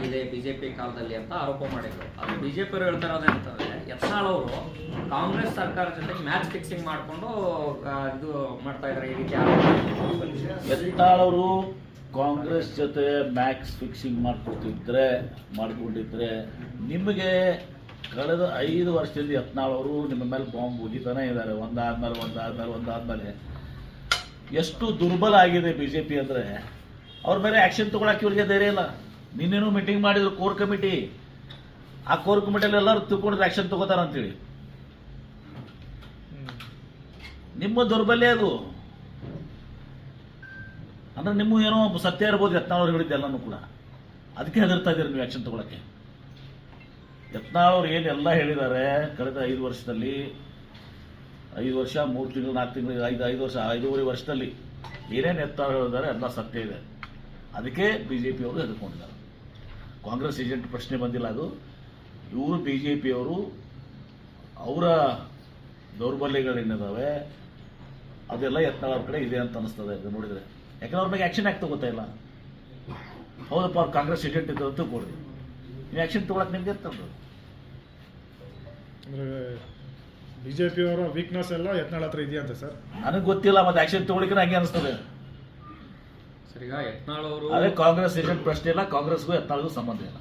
ಆಗಿದೆ ಬಿಜೆಪಿ ಕಾಲದಲ್ಲಿ ಅಂತ ಆರೋಪ ಮಾಡಿದ್ರು. ಅದು ಬಿಜೆಪಿ ಅವರು ಹೇಳ್ತಾ ಇರೋದೇ ಅಂತಂದ್ರೆ ಯತ್ನಾಳ್ ಅವರು ಕಾಂಗ್ರೆಸ್ ಸರ್ಕಾರ ಜೊತೆ ಮ್ಯಾಚ್ ಫಿಕ್ಸಿಂಗ್ ಮಾಡಿಕೊಂಡು ಇದು ಮಾಡ್ತಾ ಇದ್ದಾರೆ ಈ ರೀತಿ ಯತ್ನಾಳ್ ಅವರು ಕಾಂಗ್ರೆಸ್ ಜೊತೆ ಮ್ಯಾಕ್ಸ್ ಫಿಕ್ಸಿಂಗ್ ಮಾಡ್ಕೊತಿದ್ರೆ ಮಾಡಿಕೊಂಡಿದ್ರೆ ನಿಮಗೆ ಕಳೆದ ಐದು ವರ್ಷದಿಂದ ಯತ್ನಾಳ್ ಅವರು ನಿಮ್ಮ ಮೇಲೆ ಬಾಂಬ್ ಉಗಿತಾನೆ ಇದ್ದಾರೆ ಒಂದಾದ್ಮೇಲೆ ಒಂದಾದ್ಮೇಲೆ ಒಂದಾದ್ಮೇಲೆ. ಎಷ್ಟು ದುರ್ಬಲ ಆಗಿದೆ ಬಿ ಜೆ ಪಿ ಅಂದರೆ, ಅವ್ರ ಮೇಲೆ ಆ್ಯಕ್ಷನ್ ತೊಗೊಳಕ್ಕೆ ಇವರಿಗೆ ಧೈರ್ಯ ಇಲ್ಲ. ನಿನ್ನೇನು ಮೀಟಿಂಗ್ ಮಾಡಿದ್ರು ಕೋರ್ ಕಮಿಟಿ ಆ ಕೋರ್ ಕಮಿಟಿಯಲ್ಲಿ ಎಲ್ಲರೂ ತಿಳ್ಕೊಂಡ್ರೆ ಆಕ್ಷನ್ ತಗೋತಾರ ಅಂತೇಳಿ. ನಿಮ್ಮ ದೌರ್ಬಲ್ಯ ಅದು. ಅಂದ್ರೆ ನಿಮ್ಮ ಏನೋ ಸತ್ಯ ಇರ್ಬೋದು, ಯತ್ನಾಳವ್ರು ಹೇಳಿದ್ದೆ ಎಲ್ಲನೂ ಕೂಡ. ಅದಕ್ಕೆ ಹೆದರ್ತಾ ಇದ್ದೀರಿ ನೀವು ಆ್ಯಕ್ಷನ್ ತಗೊಳಕ್ಕೆ. ಯತ್ನಾಳವ್ರು ಏನೆಲ್ಲ ಹೇಳಿದ್ದಾರೆ ಕಳೆದ ಐದು ವರ್ಷದಲ್ಲಿ, ಐದು ವರ್ಷ, ಮೂರು ತಿಂಗಳು, ನಾಲ್ಕು ತಿಂಗಳು, ಐದು ಐದು ವರ್ಷ, ಐದೂವರೆ ವರ್ಷದಲ್ಲಿ ಏನೇನು ಎತ್ತಾರು ಹೇಳಿದ್ದಾರೆ ಎಲ್ಲ ಸತ್ಯ ಇದೆ. ಅದಕ್ಕೆ ಬಿ ಜೆ ಪಿಯವರು ಹೆದರ್ಕೊಂಡಿದ್ದಾರೆ. ಕಾಂಗ್ರೆಸ್ ಏಜೆಂಟ್ ಪ್ರಶ್ನೆ ಬಂದಿಲ್ಲ ಅದು. ಇವರು ಬಿ ಜೆ ಪಿಯವರು ಅವರ ದೌರ್ಬಲ್ಯಗಳೇನಿದ್ದಾವೆ ಅದೆಲ್ಲ ಯತ್ನಾಳ್ ಅವ್ರ ಕಡೆ ಇದೆ ಅಂತ ಅನಿಸ್ತದೆ ಅದು ನೋಡಿದರೆ. ಯಾಕಂದ್ರೆ ಅವ್ರ ಬಗ್ಗೆ ಆ್ಯಕ್ಷನ್ ಯಾಕೆ ತಗೋತಾ ಇಲ್ಲ? ಹೌದಪ್ಪ ಅವ್ರು ಕಾಂಗ್ರೆಸ್ ಏಜೆಂಟ್ ಇದ್ದು ತಗೊಳ್ಳಿ ಕೊಡಿ ನೀವು ಆ್ಯಕ್ಷನ್ ತೊಗೊಳಕ್ಕೆ ನಿಮ್ಗೆ ಇರ್ತದೆ ಅಂದ್ರೆ ಬಿಜೆಪಿ ಅವರ ವೀಕ್ನೆಸ್ ಎಲ್ಲ ಯತ್ನಾಳ್ ಹತ್ರ ಇದೆಯಂತೆ ಸರ್. ನನಗೆ ಗೊತ್ತಿಲ್ಲ ಮತ್ತೆ ಆ್ಯಕ್ಷನ್ ತೊಗೊಳಿಕ್ಕೆ ಹಂಗೆ ಅನಿಸ್ತದೆ. ಸರ್ ಈಗ ಯತ್ನಾಳ್ ಅವರು ಅದೇ ಕಾಂಗ್ರೆಸ್ ಏಜೆಂಟ್ ಪ್ರಶ್ನೆ ಇಲ್ಲ ಕಾಂಗ್ರೆಸ್ಗೂ ಯತ್ನಾಳ್ಗೂ ಸಂಬಂಧ ಇಲ್ಲ.